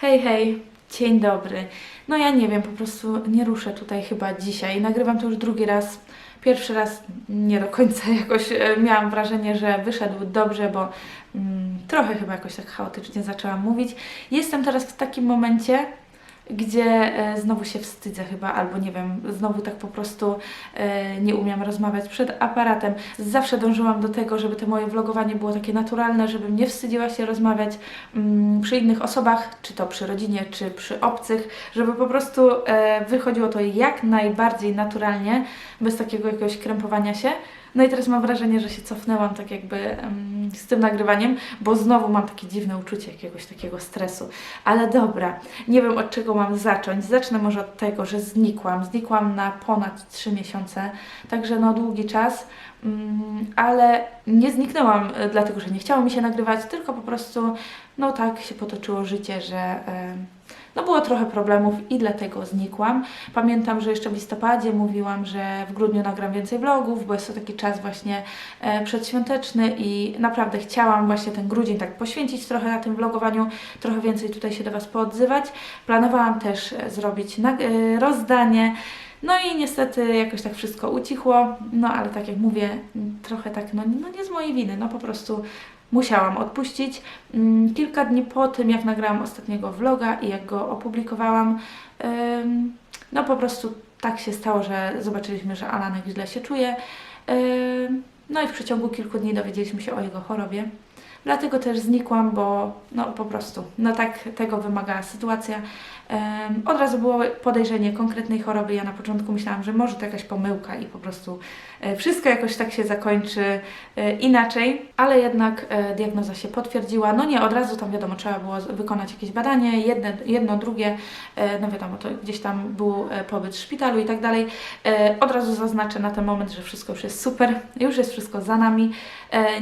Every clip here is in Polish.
Hej, hej, dzień dobry. No ja nie wiem, po prostu nie ruszę tutaj chyba dzisiaj. Nagrywam to już drugi raz. Pierwszy raz nie do końca jakoś e, miałam wrażenie, że wyszedł dobrze, bo mm, trochę chyba jakoś tak chaotycznie zaczęłam mówić. Jestem teraz w takim momencie, gdzie e, znowu się wstydzę chyba, albo nie wiem, znowu tak po prostu e, nie umiem rozmawiać przed aparatem. Zawsze dążyłam do tego, żeby to moje vlogowanie było takie naturalne, żebym nie wstydziła się rozmawiać mm, przy innych osobach, czy to przy rodzinie, czy przy obcych, żeby po prostu e, wychodziło to jak najbardziej naturalnie, bez takiego jakiegoś krępowania się. No i teraz mam wrażenie, że się cofnęłam tak jakby em, z tym nagrywaniem, bo znowu mam takie dziwne uczucie jakiegoś takiego stresu. Ale dobra, nie wiem od czego mam zacząć. Zacznę może od tego, że znikłam. Znikłam na ponad 3 miesiące, także no długi czas. Mm, ale nie zniknęłam e, dlatego, że nie chciało mi się nagrywać, tylko po prostu no tak się potoczyło życie, że e, no było trochę problemów i dlatego znikłam. Pamiętam, że jeszcze w listopadzie mówiłam, że w grudniu nagram więcej vlogów, bo jest to taki czas właśnie e, przedświąteczny i naprawdę chciałam właśnie ten grudzień tak poświęcić trochę na tym vlogowaniu, trochę więcej tutaj się do Was poodzywać. Planowałam też zrobić e, rozdanie. No i niestety jakoś tak wszystko ucichło, no ale tak jak mówię, trochę tak, no, no nie z mojej winy, no po prostu musiałam odpuścić. Mm, Kilka dni po tym, jak nagrałam ostatniego vloga i jak go opublikowałam, no po prostu tak się stało, że zobaczyliśmy, że Alanek źle się czuje. No i w przeciągu kilku dni dowiedzieliśmy się o jego chorobie. Dlatego też znikłam, bo no po prostu, no tak tego wymagała sytuacja. Od razu było podejrzenie konkretnej choroby. Ja na początku myślałam, że może to jakaś pomyłka i po prostu e, wszystko jakoś tak się zakończy e, inaczej, ale jednak e, diagnoza się potwierdziła. No nie od razu tam wiadomo, trzeba było wykonać jakieś badanie, jedne, jedno, drugie, no wiadomo, to gdzieś tam był pobyt w szpitalu i tak dalej. Od razu zaznaczę na ten moment, że wszystko już jest super, już jest wszystko za nami.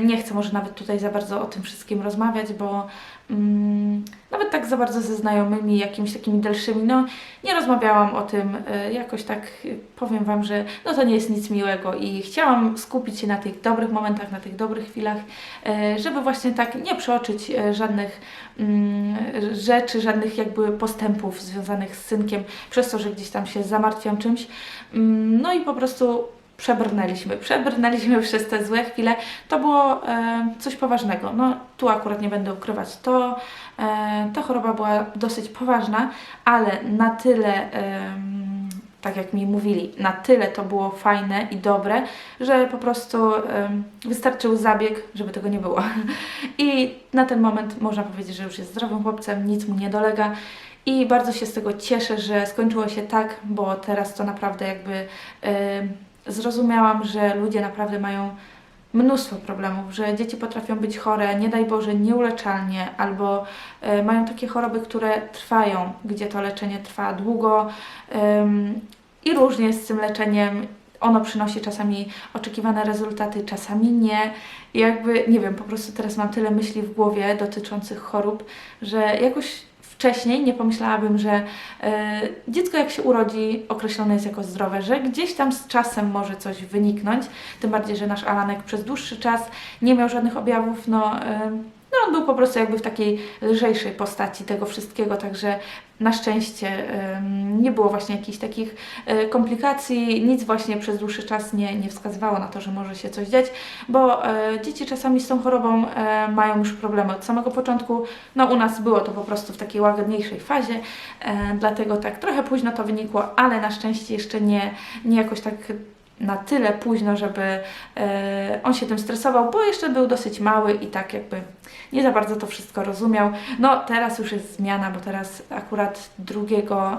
Nie chcę może nawet tutaj za bardzo o tym wszystkim rozmawiać, bo mm, nawet tak za bardzo ze znajomymi, jakimiś takimi dalszymi, no nie rozmawiałam o tym, e, jakoś tak e, powiem Wam, że no to nie jest nic miłego i chciałam skupić się na tych dobrych momentach, na tych dobrych chwilach, e, żeby właśnie tak nie przeoczyć żadnych mm, rzeczy, żadnych jakby postępów związanych z synkiem, przez to, że gdzieś tam się zamartwiam czymś. Mm, No i po prostu przebrnęliśmy, przebrnęliśmy przez te złe chwile. To było e, coś poważnego. No tu akurat nie będę ukrywać. To, e, ta choroba była dosyć poważna, ale na tyle, em, tak jak mi mówili, na tyle to było fajne i dobre, że po prostu wystarczył zabieg, żeby tego nie było. I na ten moment można powiedzieć, że już jest zdrowym chłopcem, nic mu nie dolega. I bardzo się z tego cieszę, że skończyło się tak, bo teraz to naprawdę jakby zrozumiałam, że ludzie naprawdę mają mnóstwo problemów, że dzieci potrafią być chore, nie daj Boże, nieuleczalnie, albo e, mają takie choroby, które trwają, gdzie to leczenie trwa długo em, i różnie z tym leczeniem. Ono przynosi czasami oczekiwane rezultaty, czasami nie. I jakby, nie wiem, po prostu teraz mam tyle myśli w głowie dotyczących chorób, że jakoś wcześniej nie pomyślałabym, że e, dziecko jak się urodzi określone jest jako zdrowe, że gdzieś tam z czasem może coś wyniknąć, tym bardziej, że nasz Alanek przez dłuższy czas nie miał żadnych objawów, no, e, no on był po prostu jakby w takiej lżejszej postaci tego wszystkiego, także na szczęście nie było właśnie jakichś takich e, komplikacji, nic właśnie przez dłuższy czas nie, nie wskazywało na to, że może się coś dziać, bo e, dzieci czasami z tą chorobą e, mają już problemy od samego początku. No u nas było to po prostu w takiej łagodniejszej fazie, dlatego tak trochę późno to wynikło, ale na szczęście jeszcze nie, nie jakoś tak na tyle późno, żeby on się tym stresował, bo jeszcze był dosyć mały i tak jakby nie za bardzo to wszystko rozumiał. No teraz już jest zmiana, bo teraz akurat 2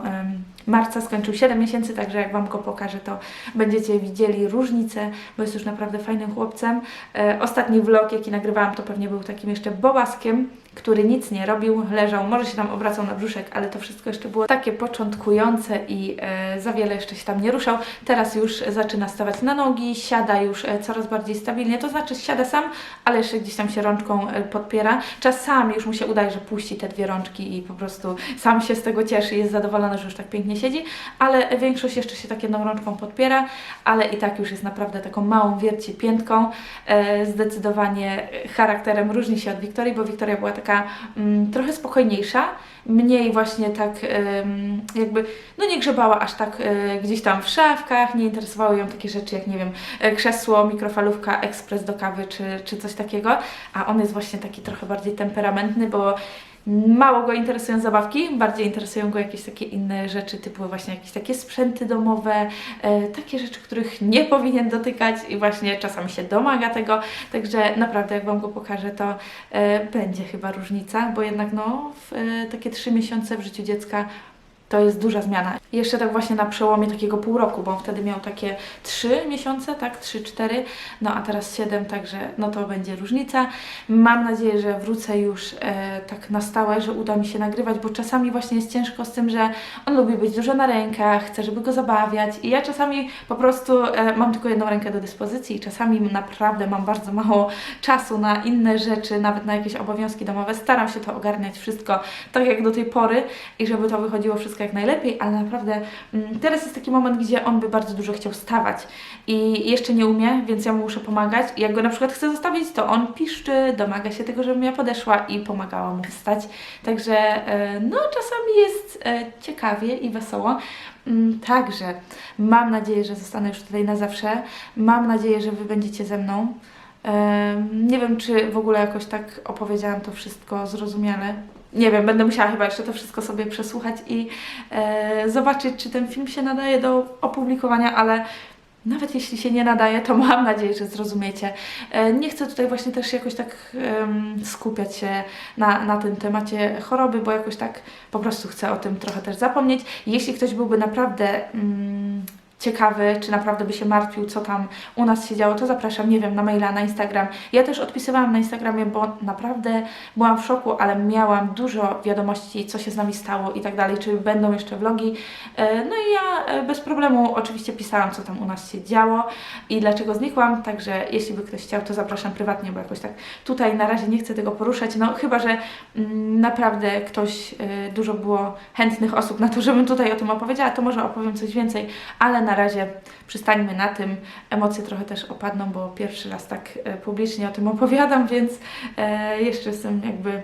em, marca skończył 7 miesięcy, także jak Wam go pokażę, to będziecie widzieli różnicę, bo jest już naprawdę fajnym chłopcem. E, ostatni vlog, jaki nagrywałam, to pewnie był takim jeszcze bobaskiem, który nic nie robił, leżał, może się tam obracał na brzuszek, ale to wszystko jeszcze było takie początkujące i e, za wiele jeszcze się tam nie ruszał. Teraz już zaczyna stawać na nogi, siada już e, coraz bardziej stabilnie, to znaczy siada sam, ale jeszcze gdzieś tam się rączką podpiera. Czasami już mu się udaje, że puści te dwie rączki i po prostu sam się z tego cieszy, jest zadowolony, że już tak pięknie siedzi, ale większość jeszcze się tak jedną rączką podpiera, ale i tak już jest naprawdę taką małą wierci piętką. E, zdecydowanie charakterem różni się od Wiktorii, bo Wiktoria była taka mm, trochę spokojniejsza, mniej właśnie tak jakby, no nie grzebała aż tak e, gdzieś tam w szafkach, nie interesowały ją takie rzeczy jak, nie wiem, e, krzesło, mikrofalówka, ekspres do kawy czy, czy coś takiego, a on jest właśnie taki trochę bardziej temperamentny, bo Mało go interesują zabawki, bardziej interesują go jakieś takie inne rzeczy, typu właśnie jakieś takie sprzęty domowe, e, takie rzeczy, których nie powinien dotykać i właśnie czasami się domaga tego, także naprawdę jak Wam go pokażę, to e, będzie chyba różnica, bo jednak no w, e, takie trzy miesiące w życiu dziecka to jest duża zmiana. Jeszcze tak właśnie na przełomie takiego pół roku, bo on wtedy miał takie 3 miesiące, tak, 3-4, no a teraz 7, także no to będzie różnica. Mam nadzieję, że wrócę już e, tak na stałe, że uda mi się nagrywać, bo czasami właśnie jest ciężko z tym, że on lubi być dużo na rękach, chce, żeby go zabawiać i ja czasami po prostu e, mam tylko jedną rękę do dyspozycji i czasami naprawdę mam bardzo mało czasu na inne rzeczy, nawet na jakieś obowiązki domowe. Staram się to ogarniać wszystko tak jak do tej pory i żeby to wychodziło wszystko jak najlepiej, ale naprawdę mm, teraz jest taki moment, gdzie on by bardzo dużo chciał stawać i jeszcze nie umie, więc ja mu muszę pomagać. Jak go na przykład chcę zostawić, to on piszczy, domaga się tego, żebym ja podeszła i pomagała mu wstać. Także e, no czasami jest e, ciekawie i wesoło. Mm, Także mam nadzieję, że zostanę już tutaj na zawsze. Mam nadzieję, że Wy będziecie ze mną. Em, Nie wiem, czy w ogóle jakoś tak opowiedziałam to wszystko zrozumiale. Nie wiem, będę musiała chyba jeszcze to wszystko sobie przesłuchać i e, zobaczyć, czy ten film się nadaje do opublikowania, ale nawet jeśli się nie nadaje, to mam nadzieję, że zrozumiecie. E, Nie chcę tutaj właśnie też jakoś tak em, skupiać się na, na tym temacie choroby, bo jakoś tak po prostu chcę o tym trochę też zapomnieć. Jeśli ktoś byłby naprawdę mm, ciekawy, czy naprawdę by się martwił, co tam u nas się działo, to zapraszam, nie wiem, na maila, na Instagram. Ja też odpisywałam na Instagramie, bo naprawdę byłam w szoku, ale miałam dużo wiadomości, co się z nami stało i tak dalej, czy będą jeszcze vlogi. E, No i ja e, bez problemu oczywiście pisałam, co tam u nas się działo i dlaczego znikłam, także jeśli by ktoś chciał, to zapraszam prywatnie, bo jakoś tak tutaj na razie nie chcę tego poruszać, no chyba, że mm, naprawdę ktoś, e, dużo było chętnych osób na to, żebym tutaj o tym opowiedziała, to może opowiem coś więcej, ale na razie przystańmy na tym. Emocje trochę też opadną, bo pierwszy raz tak e, publicznie o tym opowiadam, więc e, jeszcze jestem jakby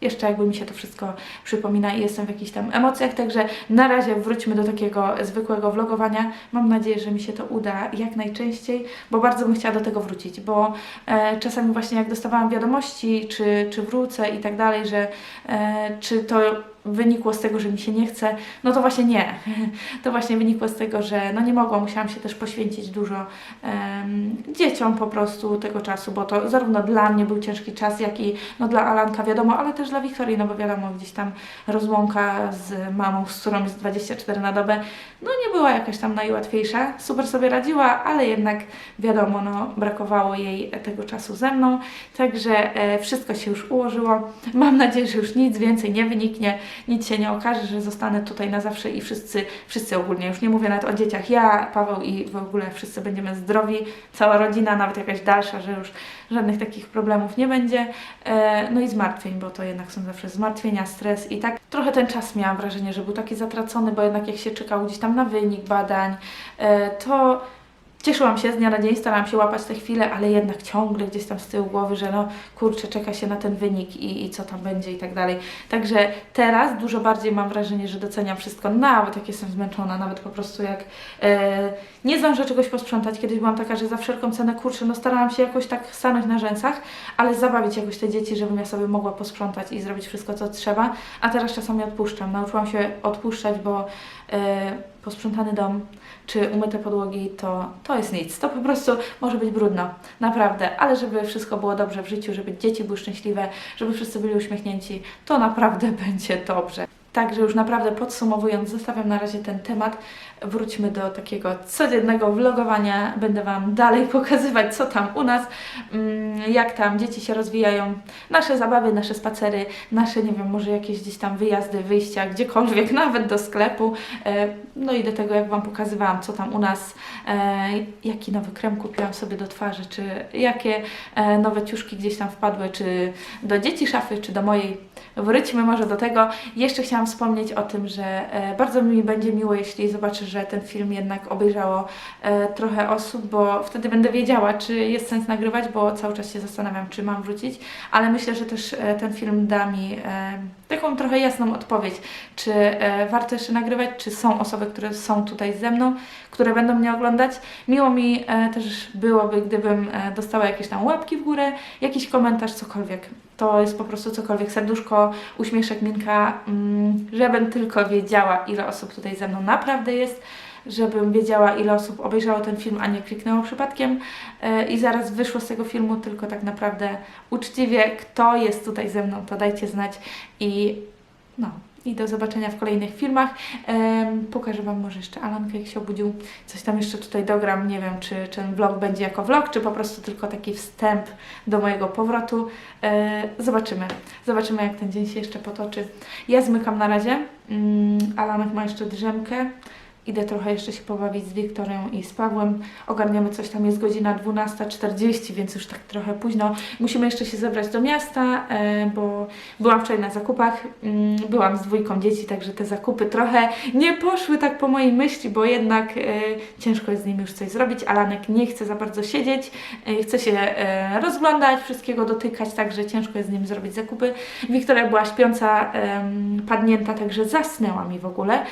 jeszcze jakby mi się to wszystko przypomina i jestem w jakichś tam emocjach, także na razie wróćmy do takiego zwykłego vlogowania. Mam nadzieję, że mi się to uda jak najczęściej, bo bardzo bym chciała do tego wrócić, bo e, czasami właśnie jak dostawałam wiadomości, czy, czy wrócę i tak dalej, że czy to wynikło z tego, że mi się nie chce, no to właśnie nie. To właśnie wynikło z tego, że no nie mogłam, musiałam się też poświęcić dużo em, dzieciom po prostu tego czasu, bo to zarówno dla mnie był ciężki czas, jak i no dla Alanka wiadomo, ale też dla Wiktorii, no bo wiadomo, gdzieś tam rozłąka z mamą, z którą jest 24 na dobę, no nie była jakaś tam najłatwiejsza. Super sobie radziła, ale jednak wiadomo, no brakowało jej tego czasu ze mną, także e, wszystko się już ułożyło. Mam nadzieję, że już nic więcej nie wyniknie, nic się nie okaże, że zostanę tutaj na zawsze i wszyscy, wszyscy ogólnie, już nie mówię nawet o dzieciach, ja, Paweł i w ogóle wszyscy będziemy zdrowi, cała rodzina, nawet jakaś dalsza, że już żadnych takich problemów nie będzie. E, no i zmartwień, bo to jednak są zawsze zmartwienia, stres. I tak trochę ten czas miałam wrażenie, że był taki zatracony, bo jednak jak się czekało gdzieś tam na wynik badań, e, to Cieszyłam się z dnia na dzień, starałam się łapać te chwile, ale jednak ciągle gdzieś tam z tyłu głowy, że no kurczę, czeka się na ten wynik i, i co tam będzie i tak dalej. Także teraz dużo bardziej mam wrażenie, że doceniam wszystko, nawet jak jestem zmęczona, nawet po prostu jak e, nie zdążę czegoś posprzątać. Kiedyś byłam taka, że za wszelką cenę kurczę, no starałam się jakoś tak stanąć na rzęsach, ale zabawić jakoś te dzieci, żebym ja sobie mogła posprzątać i zrobić wszystko, co trzeba, a teraz czasami odpuszczam. Nauczyłam się odpuszczać, bo posprzątany dom czy umyte podłogi, to, to jest nic. To po prostu może być brudno, naprawdę, ale żeby wszystko było dobrze w życiu, żeby dzieci były szczęśliwe, żeby wszyscy byli uśmiechnięci, to naprawdę będzie dobrze. Także już naprawdę podsumowując, zostawiam na razie ten temat. Wróćmy do takiego codziennego vlogowania. Będę Wam dalej pokazywać, co tam u nas, mm, jak tam dzieci się rozwijają, nasze zabawy, nasze spacery, nasze, nie wiem, może jakieś gdzieś tam wyjazdy, wyjścia, gdziekolwiek, nawet do sklepu. E, No i do tego, jak Wam pokazywałam, co tam u nas, e, jaki nowy krem kupiłam sobie do twarzy, czy jakie e, nowe ciuszki gdzieś tam wpadły, czy do dzieci szafy, czy do mojej. Wróćmy może do tego. Jeszcze chciałam wspomnieć o tym, że e, bardzo mi będzie miło, jeśli zobaczę, że ten film jednak obejrzało e, trochę osób, bo wtedy będę wiedziała, czy jest sens nagrywać, bo cały czas się zastanawiam, czy mam wrzucić, ale myślę, że też e, ten film da mi taką trochę jasną odpowiedź, czy warto jeszcze nagrywać, czy są osoby, które są tutaj ze mną, które będą mnie oglądać. Miło mi też byłoby, gdybym dostała jakieś tam łapki w górę, jakiś komentarz, cokolwiek. To jest po prostu cokolwiek, serduszko, uśmieszek, minka, mm, żebym tylko wiedziała, ile osób tutaj ze mną naprawdę jest, żebym wiedziała, ile osób obejrzało ten film, a nie kliknęło przypadkiem e, i zaraz wyszło z tego filmu, tylko tak naprawdę uczciwie, kto jest tutaj ze mną, to dajcie znać i no. I do zobaczenia w kolejnych filmach. Pokażę Wam może jeszcze Alankę, jak się obudził. Coś tam jeszcze tutaj dogram. Nie wiem, czy, czy ten vlog będzie jako vlog, czy po prostu tylko taki wstęp do mojego powrotu. E, zobaczymy. Zobaczymy, jak ten dzień się jeszcze potoczy. Ja zmykam na razie. Mm, Alanek ma jeszcze drzemkę. Idę trochę jeszcze się pobawić z Wiktorią i z Pawłem. Ogarniamy coś tam, jest godzina 12.40, więc już tak trochę późno. Musimy jeszcze się zebrać do miasta, e, bo byłam wczoraj na zakupach. Mm, Byłam z dwójką dzieci, także te zakupy trochę nie poszły tak po mojej myśli, bo jednak e, ciężko jest z nimi już coś zrobić. Alanek nie chce za bardzo siedzieć, e, chce się rozglądać, wszystkiego dotykać, także ciężko jest z nim zrobić zakupy. Wiktoria była śpiąca, padnięta, także zasnęła mi w ogóle.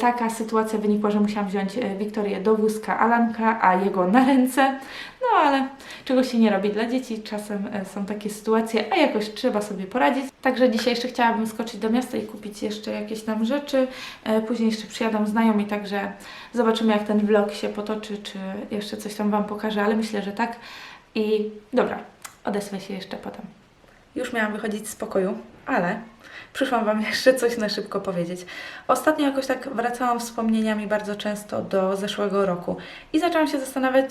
Taka sytuacja wynikła, że musiałam wziąć e, Wiktorię do wózka Alanka, a jego na ręce. No ale czego się nie robi dla dzieci, czasem e, są takie sytuacje, a jakoś trzeba sobie poradzić. Także dzisiaj jeszcze chciałabym skoczyć do miasta i kupić jeszcze jakieś tam rzeczy. E, Później jeszcze przyjadą znajomi, także zobaczymy jak ten vlog się potoczy, czy jeszcze coś tam Wam pokażę, ale myślę, że tak. I dobra, odesłę się jeszcze potem. Już miałam wychodzić z pokoju, ale przyszłam Wam jeszcze coś na szybko powiedzieć. Ostatnio jakoś tak wracałam wspomnieniami bardzo często do zeszłego roku i zaczęłam się zastanawiać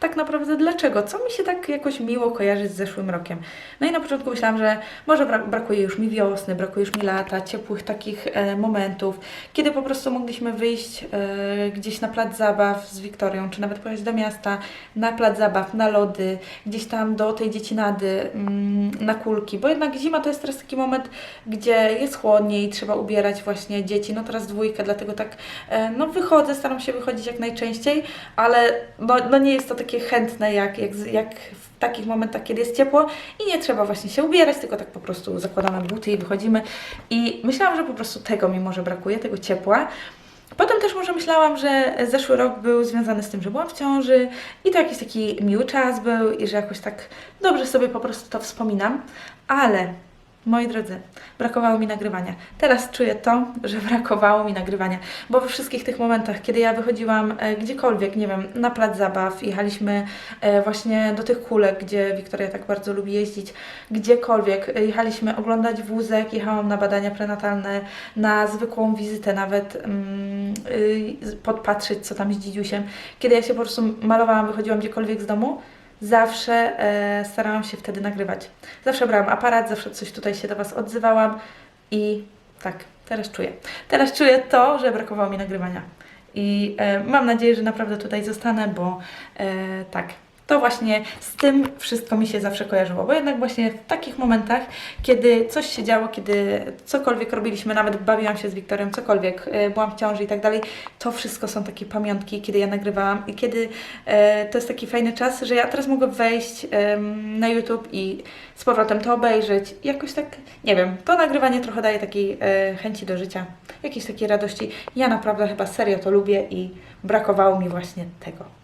tak naprawdę dlaczego, co mi się tak jakoś miło kojarzy z zeszłym rokiem. No i na początku myślałam, że może bra- brakuje już mi wiosny, brakuje już mi lata, ciepłych takich e, momentów, kiedy po prostu mogliśmy wyjść e, gdzieś na plac zabaw z Wiktorią, czy nawet pojechać do miasta, na plac zabaw, na lody, gdzieś tam do tej dziecinady, mm, na kulki, bo jednak zima to jest teraz taki moment, gdzie jest chłodniej, trzeba ubierać właśnie dzieci, no teraz dwójkę, dlatego tak e, no wychodzę, staram się wychodzić jak najczęściej, ale no, no nie jest to takie chętne jak, jak, jak w takich momentach, kiedy jest ciepło i nie trzeba właśnie się ubierać, tylko tak po prostu zakładamy buty i wychodzimy i myślałam, że po prostu tego mi może brakuje, tego ciepła. Potem też może myślałam, że zeszły rok był związany z tym, że byłam w ciąży i to jakiś taki miły czas był i że jakoś tak dobrze sobie po prostu to wspominam, ale moi drodzy, brakowało mi nagrywania. Teraz czuję to, że brakowało mi nagrywania, bo we wszystkich tych momentach, kiedy ja wychodziłam e, gdziekolwiek, nie wiem, na plac zabaw, jechaliśmy e, właśnie do tych kulek, gdzie Wiktoria tak bardzo lubi jeździć, gdziekolwiek, e, jechaliśmy oglądać wózek, jechałam na badania prenatalne, na zwykłą wizytę nawet mm, y, podpatrzeć, co tam z dzidziusiem. Kiedy ja się po prostu malowałam, wychodziłam gdziekolwiek z domu, zawsze e, starałam się wtedy nagrywać. Zawsze brałam aparat, zawsze coś tutaj się do Was odzywałam i tak, teraz czuję. Teraz czuję to, że brakowało mi nagrywania. I e, mam nadzieję, że naprawdę tutaj zostanę, bo e, tak, to właśnie z tym wszystko mi się zawsze kojarzyło, bo jednak właśnie w takich momentach, kiedy coś się działo, kiedy cokolwiek robiliśmy, nawet bawiłam się z Wiktorem, cokolwiek, e, byłam w ciąży i tak dalej, to wszystko są takie pamiątki, kiedy ja nagrywałam i kiedy e, to jest taki fajny czas, że ja teraz mogę wejść em, na YouTube i z powrotem to obejrzeć. Jakoś tak, nie wiem, to nagrywanie trochę daje takiej e, chęci do życia, jakiejś takiej radości. Ja naprawdę chyba serio to lubię i brakowało mi właśnie tego.